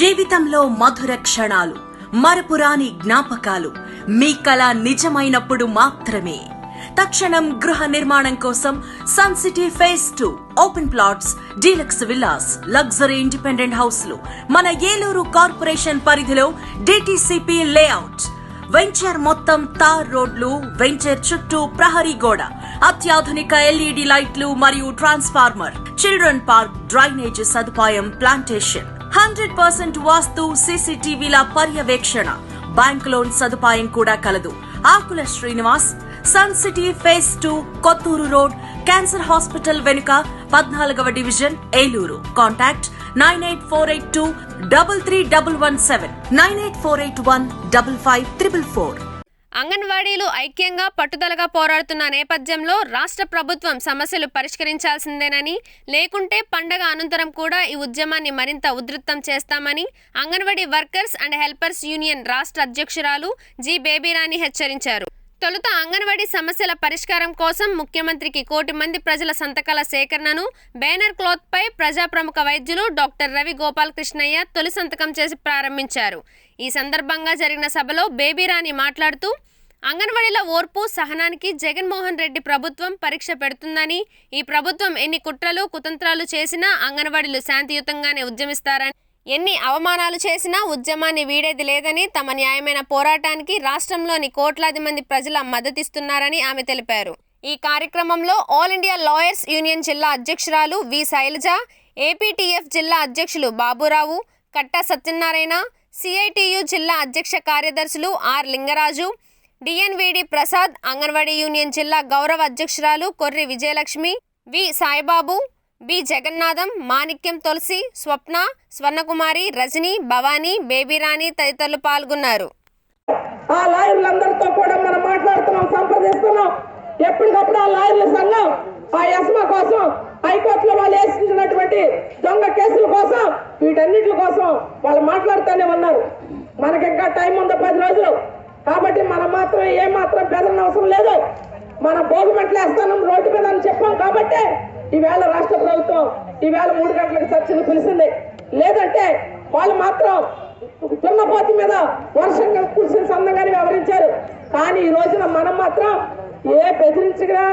జీవితంలో మధుర క్షణాలు మరపురాని జ్ఞాపకాలు మీ కళ నిజమైనప్పుడు మాత్రమే. తక్షణం గృహ నిర్మాణం కోసం Sun City phase two open plots deluxe villas luxury independent హౌస్లు మన ఏలూరు కార్పొరేషన్ పరిధిలో డిటిసిపి లేఅవుట్. వెంచర్ మొత్తం తార్ రోడ్లు వెంచర్ చుట్టూ ప్రహరీ గోడ అత్యాధునిక ఎల్ఈడి లైట్లు మరియు ట్రాన్స్ఫార్మర్ చిల్డ్రన్ పార్క్ డ్రైనేజ్ సదుపాయం ప్లాంటేషన్. హండ్రెడ్ పర్సెంట్ వాస్తు సీసీటీవీల పర్యవేక్షణ. బ్యాంక్ లోన్ సదుపాయం కూడా కలదు. Akula Srinivas Sun City phase two Kotturu road cancer hospital వెనుక పద్నాలుగవ division Eluru. Contact nine eight four eight two double three double one seven nine eight four eight one double five triple four. అంగన్వాడీలు ఐక్యంగా పట్టుదలగా పోరాడుతున్న నేపథ్యంలో రాష్ట్ర ప్రభుత్వం సమస్యలు పరిష్కరించాల్సిందేనని లేకుంటే పండగ అనంతరం కూడా ఈ ఉద్యమాన్ని మరింత ఉధృతం చేస్తామని Anganwadi workers and helpers union రాష్ట్ర అధ్యక్షురాలు జి బేబీరాణి హెచ్చరించారు. తొలుత అంగన్వాడీ సమస్యల పరిష్కారం కోసం ముఖ్యమంత్రికి కోటి మంది ప్రజల సంతకాల సేకరణను బ్యానర్ క్లాత్పై ప్రజా ప్రముఖ వైద్యులు డాక్టర్ రవి గోపాలకృష్ణయ్య తొలి సంతకం చేసి ప్రారంభించారు. ఈ సందర్భంగా జరిగిన సభలో బేబీరాణి మాట్లాడుతూ అంగన్వాడీల ఓర్పు సహనానికి జగన్మోహన్ రెడ్డి ప్రభుత్వం పరీక్ష పెడుతుందని ఈ ప్రభుత్వం ఎన్ని కుట్రలు కుతంత్రాలు చేసినా అంగన్వాడీలు శాంతియుతంగానే ఉద్యమిస్తారని ఎన్ని అవమానాలు చేసినా ఉద్యమాన్ని వీడేది లేదని తమ న్యాయమైన పోరాటానికి రాష్ట్రంలోని కోట్లాది మంది ప్రజల మద్దతిస్తున్నారని ఆమె తెలిపారు. ఈ కార్యక్రమంలో ఆల్ ఇండియా లాయర్స్ యూనియన్ జిల్లా అధ్యక్షురాలు వి శైలజ ఏపీటీఎఫ్ జిల్లా అధ్యక్షులు బాబురావు కట్టా సత్యనారాయణ సిఐటియు జిల్లా అధ్యక్ష కార్యదర్శులు R Lingaraju DNVD Prasad Anganwadi union జిల్లా గౌరవ అధ్యక్షురాలు కొర్రి విజయలక్ష్మి వి సాయిబాబు బి జగన్నాథం మాణిక్యం తులసి స్వప్న స్వర్ణకుమారి రజని భవానీ బేబీరాణి తదితరులు పాల్గొన్నారు. ఆ లాయర్లందరితో కూడా మనం మాట్లాడుతున్నాం సంప్రదిస్తున్నాం. ఎప్పటికప్పుడు ఆ లాయర్ల సంఘం ఆ ఎస్మా కోసం హైకోర్టులో వాళ్ళు వేసినటువంటి దొంగ కేసుల కోసం వీటన్నిటి కోసం వాళ్ళు మాట్లాడుతూనే ఉన్నారు. మనకి ఇంకా టైం ఉంది పది రోజులు. కాబట్టి మనం మాత్రం ఏ మాత్రం బెదరని అవసరం లేదు. మనం భోగిమెట్లు వేస్తాను రోడ్డు మీద అని చెప్పాం కాబట్టి ఈవేళ రాష్ట్ర ప్రభుత్వం ఈవేళ మూడు గంటలకు చర్చలు పిలిచింది. లేదంటే వాళ్ళు మాత్రం దున్నపోతు మీద వర్షంగా కురిసిన సందంగానే వ్యవహరించారు. కానీ ఈ రోజున మనం మాత్రం ఏ బెదిరించగా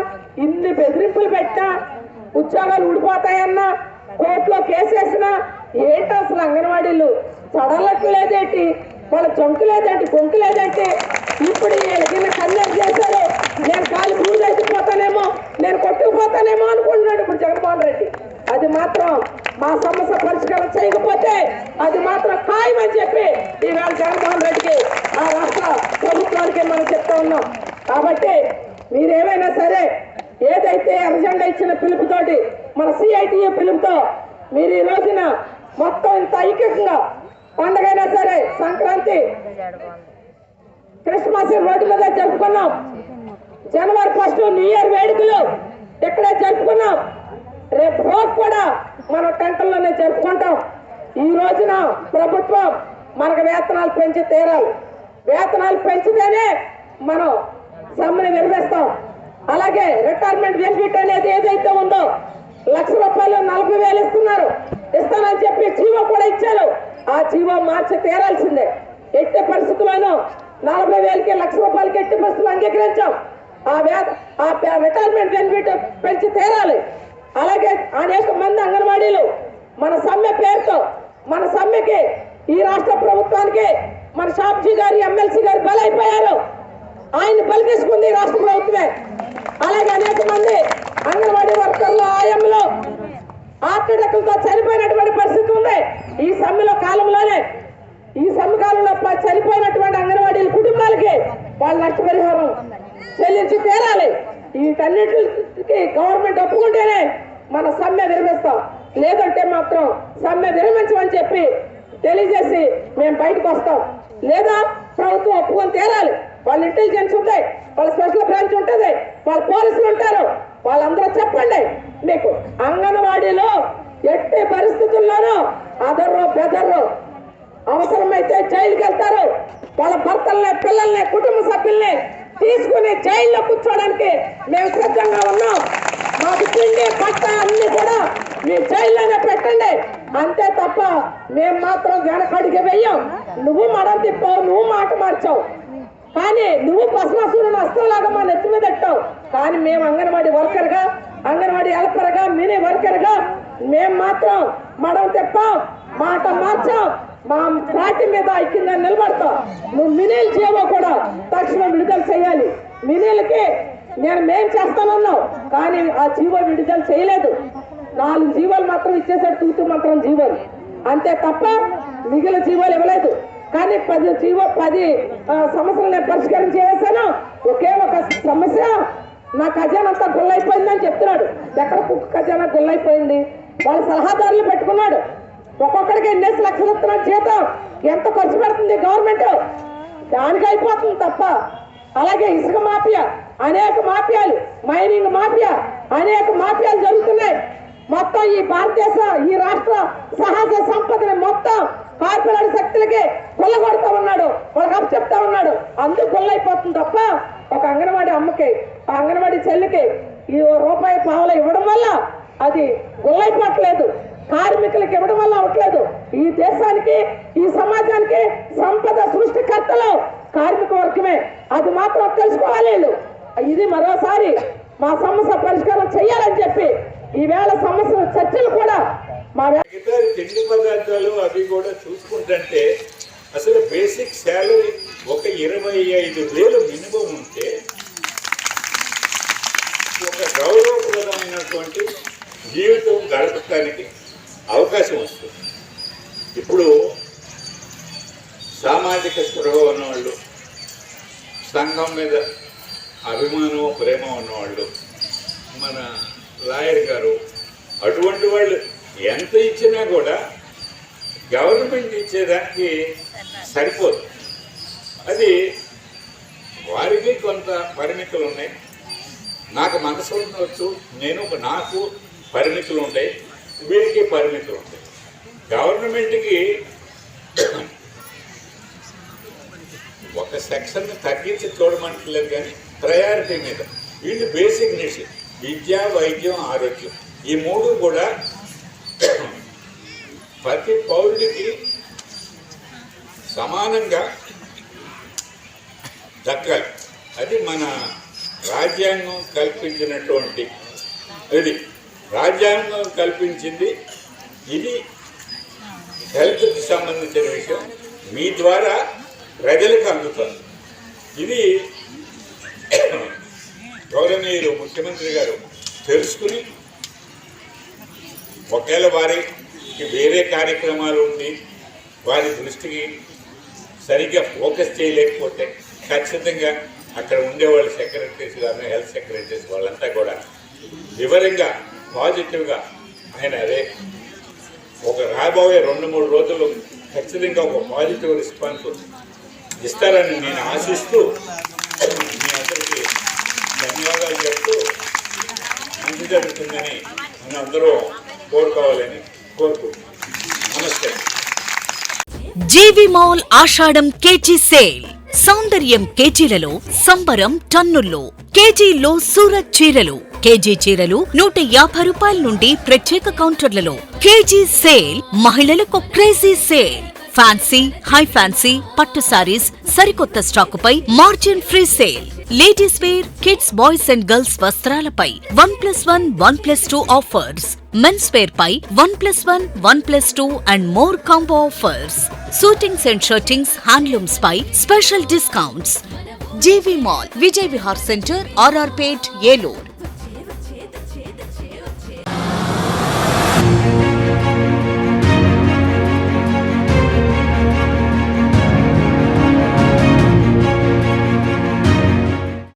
ఇన్ని బెదిరింపులు పెట్టినా ఉద్యోగాలు ఊడిపోతాయన్నా కోర్టులో కేసేసినా ఏంటి అసలు అంగన్వాడీలు? చడలట్లేదేంటి వాళ్ళ చొంకు లేదంటే? కొంకు లేదంటే? ఇప్పుడు వీళ్ళకి కన్యాలు చేశారు? నేను కాలు బూజైపోతానేమో నేను కొట్టుకుపోతానేమో అనుకుంటున్నాడు ఇప్పుడు జగన్మోహన్ రెడ్డి. అది మాత్రం మా సమస్య పరిష్కారం చేయకపోతే అది మాత్రం ఖాయమని చెప్పి ఈవేళ జగన్మోహన్ రెడ్డికి ఆ రాష్ట్ర ప్రభుత్వానికి మనం చెప్తా ఉన్నాం. కాబట్టి మీరేమైనా సరే ఏదైతే ఎర్రజెండా ఇచ్చిన పిలుపుతోటి మన సిఐటిఏ పిలుపుతో మీరు ఈ రోజున మొత్తం ఇంత ఐక్యంగా పండగైనా సరే సంక్రాంతి క్రిస్మస్ రోడ్డు మీద జరుపుకున్నాం. జనవరి ఫస్ట్ న్యూ ఇయర్ వేడుకలు ఇక్కడే జరుపుకున్నాం. రేపు రోజు కూడా మనం టెంటల్లోనే జరుపుకుంటాం. ఈ రోజున ప్రభుత్వం మనకు వేతనాలు పెంచి తీరాలి. వేతనాలు పెంచితేనే మనం సమ్మెని నిర్వహిస్తాం. అలాగే రిటైర్మెంట్ బెనిఫిట్ అనేది ఏదైతే ఉందో లక్ష రూపాయలు నలభై వేలు ఇస్తున్నారు. ఇస్తానని చెప్పి ఇచ్చారు. ఆ జీవో మార్చి తీరాల్సిందే. ఎట్టి పరిస్థితుల్లోనూ నలభై వేలకి లక్ష రూపాయలకి ఎట్టి పరిస్థితులు అంగీకరించాం. ఆ వే ఆ పే- రిటైర్మెంట్ బెనిఫిట్ పెంచి తీరాలి. అలాగే అనేక మంది అంగన్వాడీలు మన సమ్మె పేరుతో మన సమ్మెకి ఈ రాష్ట్ర ప్రభుత్వానికి మన షాప్జీ గారు ఎమ్మెల్సీ గారు బలైపోయారు. ఆయన బలి తీసుకుంది ఈ రాష్ట్ర ప్రభుత్వమే. అలాగే అనేక మంది అంగన్వాడీ వర్కర్లు ఆయంలో హార్ట్ చనిపోయినటువంటి పరిస్థితి ఉంది. ఈ సమ్మెలో కాలంలోనే ఈ సమ్మె కాలంలో చనిపోయినటువంటి అంగన్వాడీల కుటుంబాలకి వాళ్ళ నష్టపరిహారం చెల్లించి తీరాలి. వీటన్నిటికి గవర్నమెంట్ ఒప్పుకుంటేనే మన సమ్మె విరమిస్తాం. లేదంటే మాత్రం సమ్మె విరమించమని చెప్పి తెలియజేసి మేము బయటకు వస్తాం. లేదా ప్రభుత్వం ఒప్పుకొని తీరాలి. వాళ్ళ ఇంటెలిజెన్స్ ఉంది వాళ్ళ స్పెషల్ బ్రాంచ్ ఉంటుంది వాళ్ళ పోలీసులు ఉంటారు. వాళ్ళందరూ చెప్పండి మీకు అంగన్వాడీలో ఎట్టి పరిస్థితుల్లోనూ అదర్రు బెదర్రు అవసరమైతే జైలుకి వెళ్తారు. వాళ్ళ భర్తల్ని పిల్లల్ని కుటుంబ సభ్యుల్ని తీసుకుని జైల్లో కూర్చోడానికి మేము సిద్ధంగా ఉన్నాం. మాకు తిండి పట్ట అన్ని కూడా మీ జైల్లోనే పెట్టండి. అంతే తప్ప మేము మాత్రం వెనకడికి వెయ్యం. నువ్వు మడం తిప్పావు నువ్వు మాట మార్చావు. కానీ నువ్వు భస్మాసురుని అస్త్రలాగా మా నెత్తి మీద పెట్టావు కానీ మేము అంగన్వాడీ వర్కర్గా అంగన్వాడీ హెల్పర్గా మినీ వర్కర్గా మేము మాత్రం మడం తెప్పాం మాట మార్చాం మా పార్టీ మీద ఐక్యంగా నిలబడతాం. నువ్వు మినీలు చేయవో కూడా తక్షణం విడుదల చేయాలి. మినీలకి నేను మేం చేస్తానన్నావు కానీ ఆ జీవో విడుదల చేయలేదు. నాలుగు జీవోలు మాత్రం ఇచ్చేసాడు తూతు మాత్రం జీవోలు. అంతే తప్ప మిగిలిన జీవోలు ఇవ్వలేదు. కానీ పది జీవో పది సమస్యలు నేను పరిష్కారం చేశాను ఒకే ఒక సమస్య. నా ఖజానా అంతా గుల్లైపోయిందని చెప్తున్నాడు. ఎక్కడ కుక్క ఖజానా గుల్లైపోయింది? వాళ్ళ సలహాదారులు పెట్టుకున్నాడు. ఒక్కొక్కడికి ఎన్నేసి లక్షలు ఇస్తున్నాడు జీతం. ఎంత ఖర్చు పెడుతుంది గవర్నమెంట్? దానికి అయిపోతుంది తప్ప. అలాగే ఇసుక మాఫియా అనేక మాఫియాలు మైనింగ్ మాఫియా అనేక మాఫియాలు జరుగుతున్నాయి. మొత్తం ఈ భారతదేశ ఈ రాష్ట్ర సహజ సంపదని మొత్తం కార్పొరేట్ శక్తులకి కొల్లగొడతా ఉన్నాడు. వాళ్ళకి చెప్తా ఉన్నాడు. అందుకు కొల్లైపోతుంది తప్ప ఒక అంగన్వాడీ అమ్మకి ఆ అంగన్వాడీ చెల్లికి ఈ రూపాయి పావులు ఇవ్వడం వల్ల అది గుల్లైపోవట్లేదు. కార్మికులకు ఇవ్వడం వల్ల అవట్లేదు ఈ దేశానికి ఈ సమాజానికి సంపద సృష్టికర్తలు కార్మిక వర్గమే. అది మాత్రం తెలుసుకోవాలి వీళ్ళు. ఇది మరోసారి మా సమస్య పరిష్కారం చేయాలని చెప్పి ఈవేళ సమస్య చర్చలు కూడా మా తిండి పదార్థాలు అవి కూడా చూసుకుంటుంటే అసలు బేసిక్ శాలరీ ఒక ఇరవై ఐదు వేలు మినిమం ఉంటే ఒక గౌరవప్రదమైనటువంటి జీవితం గడపడానికి అవకాశం వస్తుంది. ఇప్పుడు సామాజిక స్పృహ ఉన్నవాళ్ళు సంఘం మీద అభిమానం ప్రేమ ఉన్నవాళ్ళు. మన లాయర్ గారు అటువంటి వాళ్ళు ఎంత ఇచ్చినా కూడా గవర్నమెంట్ ఇచ్చేదానికి సరిపోదు. అది వారికి కొంత పరిమితులు ఉన్నాయి నాకు మనసు ఉండవచ్చు నేను నాకు పరిమితులు ఉంటాయి వీరికి పరిమితులు ఉంటాయి. గవర్నమెంట్కి ఒక సెక్షన్ తగ్గించి చూడమంటలేదు కానీ ప్రయారిటీ మీద. వీళ్ళు బేసిక్ నీడ్స్ విద్య వైద్యం ఆరోగ్యం. ఈ మూడు కూడా ప్రతి పౌరుడికి సమానంగా దక్కాలి. అది మన రాజ్యాంగం కల్పించినటువంటి ఇది రాజ్యాంగం కల్పించింది ఇది హెల్త్కి సంబంధించిన విషయం మీ ద్వారా ప్రజలకు అందుతుంది. ఇది గౌరవనీయులు ముఖ్యమంత్రి గారు తెలుసుకుని ఒకవేళ వారికి వేరే కార్యక్రమాలు ఉండి వారి దృష్టికి సరిగ్గా ఫోకస్ చేయలేకపోతే ఖచ్చితంగా అక్కడ ఉండేవాళ్ళు సెక్రటరీస్ కానీ హెల్త్ సెక్రటరీస్ వాళ్ళంతా కూడా వివరంగా పాజిటివ్గా ఆయన అదే ఒక రాబోయే రెండు మూడు రోజులు ఖచ్చితంగా ఒక పాజిటివ్ రెస్పాన్స్ ఇస్తారని నేను ఆశిస్తూ జరుగుతుందని మనం అందరూ కోరుకోవాలని కోరుకుంటున్నాం నమస్తే. జీవి మాల్ ఆషాఢం కేజీ సేల్. సౌందర్యం కేజీలలో సంబరం టన్నుల్లో. కేజీలో సూరత్ చీరలు. కేజీ చీరలు నూట యాభై రూపాయల నుండి ప్రత్యేక కౌంటర్లలో. కేజీ సేల్ మహిళలకు crazy sale. Fancy high fancy పట్టు సారీస్ సరికొత్త స్టాకుపై margin free sale. Ladies wear kids boys and girls వస్త్రాలపై one plus one one plus two offers. Men's wear pi one plus one one plus two and more combo offers. Suitings and shirtings handlooms pi special discounts. GV mall Vijay Vihar centre RR Pet Eluru.